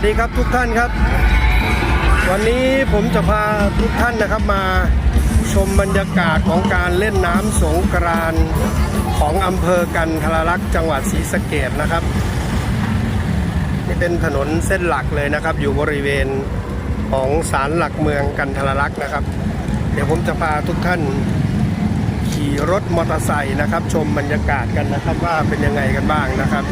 วัสดีครับทุกท่านครับ วันนี้ผมจะพาทุกท่านนะครับมาชมบรรยากาศของการเล่นน้ำสงกรานของอำเภอกันทรลักษ์จังหวัดศรีสะเกดนะครับ นี่เป็นถนนเส้นหลักเลยนะครับ อยู่บริเวณของศาลหลักเมืองกันทรลักษ์นะครับ เดี๋ยวผมจะพาทุกท่านขี่รถมอเตอร์ไซค์นะครับ ชมบรรยากาศกันนะครับว่าเป็นยังไงกันบ้างนะครับ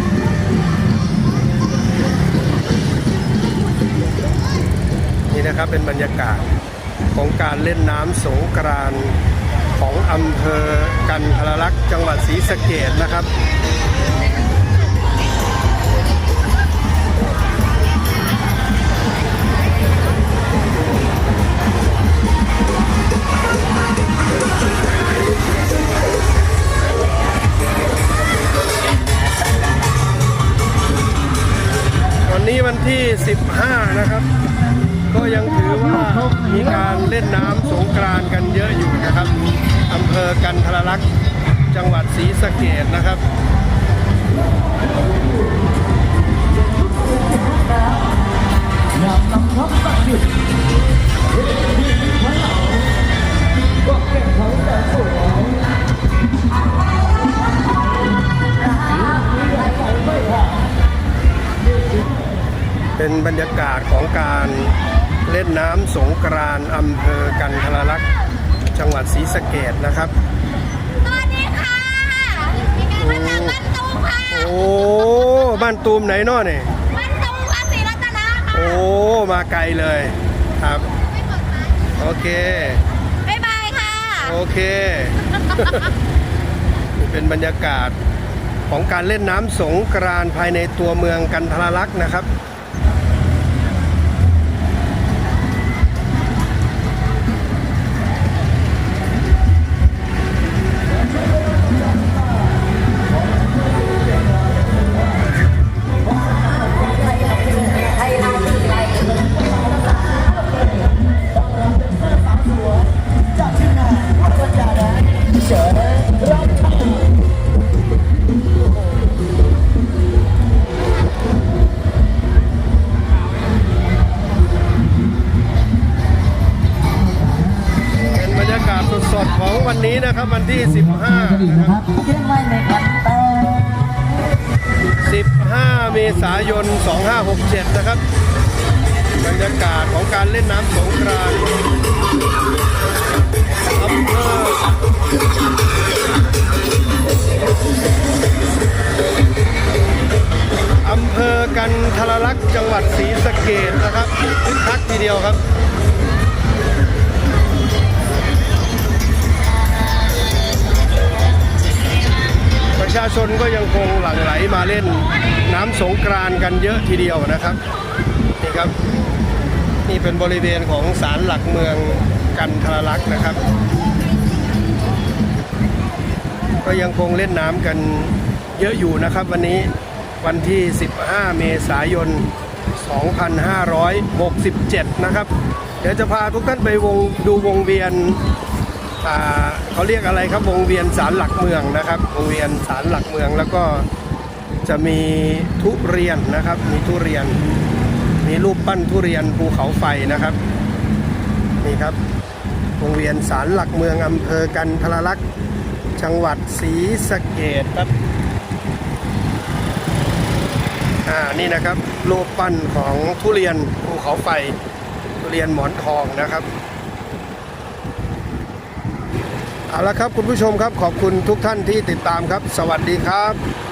นี่นะครับเป็นบรรยากาศของการเล่นน้ำสงกรานของอำเภอกันทรลักษณ์จังหวัดศรีสะเกดนะครับวันนี้วันที่ 15 นะครับ มีการเล่นน้ำสงกรานกันเยอะอยู่นะครับอำเภอกันทรลักษณ์จังหวัดศรีสะเกดนะครับเป็นบรรยากาศของการ เล่นน้ำสงกรานต์อำเภอกันทรลักษณ์จังหวัดศรีสะเกดนะครับ สวัสดีค่ะมาจากบ้านตูมค่ะโอ้ บ้านตูมไหนเนาะเนี่ยบ้านตูมค่ะศรีรัตนาค่ะ โอ้ มาไกลเลยครับ โอเค บ๊ายบายค่ะ โอเค นี่เป็นบรรยากาศของการเล่นน้ำสงกรานต์ภายในตัวเมืองกันทรลักษณ์นะครับ ของวันนี้นะครับวันที่ 15นะครับ15 เมษายน 2567 นะครับบรรยากาศของการเล่นน้ำสงกรานต์อำเภออำเภอกันทรลักษณ์จังหวัดศรีสะเกดนะครับคึกคักทีเดียวครับ ชาชนก็ยังคงหลั่งไหลมาเล่นน้ำสงกรานกันเยอะทีเดียวนะครับนี่ครับ นี่เป็นบริเวณของศาลหลักเมืองกันทรลักษณ์นะครับ ก็ยังคงเล่นน้ำกันเยอะอยู่นะครับ วันนี้วันที่ 15 เมษายน 2567 นะครับ เดี๋ยวจะพาทุกท่านไปวงดูวงเวียน เขาเรียกอะไรครับวงเวียนศาลหลักเมืองนะครับวงเวียนศาลหลักเมืองแล้วก็จะมีทุเรียนนะครับ มีทุเรียน มีรูปปั้นทุเรียนภูเขาไฟนะครับนี่ครับวงเวียนศาลหลักเมืองอำเภอกันทรลักษณ์จังหวัดศรีสะเกดครับอ่านี่นะครับรูปปั้นของทุเรียนภูเขาไฟทุเรียนหมอนทองนะครับ เอาละครับคุณผู้ชมครับขอบคุณทุกท่านที่ติดตามครับ สวัสดีครับ